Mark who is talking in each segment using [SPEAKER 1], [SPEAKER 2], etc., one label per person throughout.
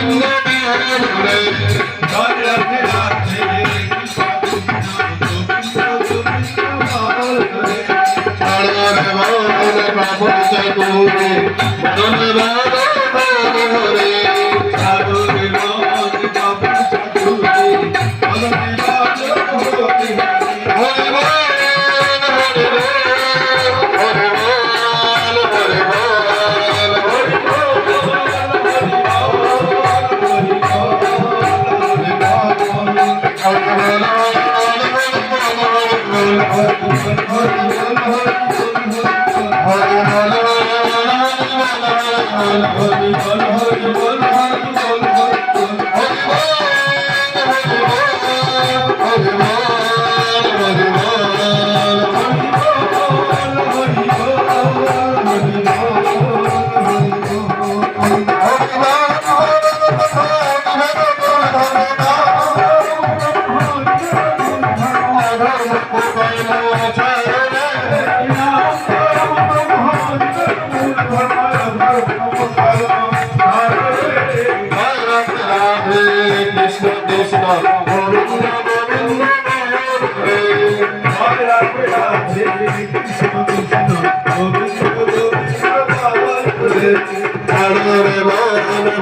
[SPEAKER 1] I'm not going
[SPEAKER 2] to be able to do you. Hari বল
[SPEAKER 1] হরি বল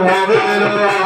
[SPEAKER 1] ভবের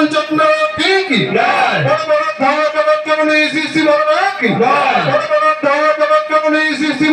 [SPEAKER 1] ফুল যত্ন দিয়ে কি বড় বড় ধাওয়া বাবা
[SPEAKER 2] কেমন
[SPEAKER 1] এই সৃষ্টি বড় না। কি বড় বড় ধাওয়া বাবা কেমন এই
[SPEAKER 2] সৃষ্টি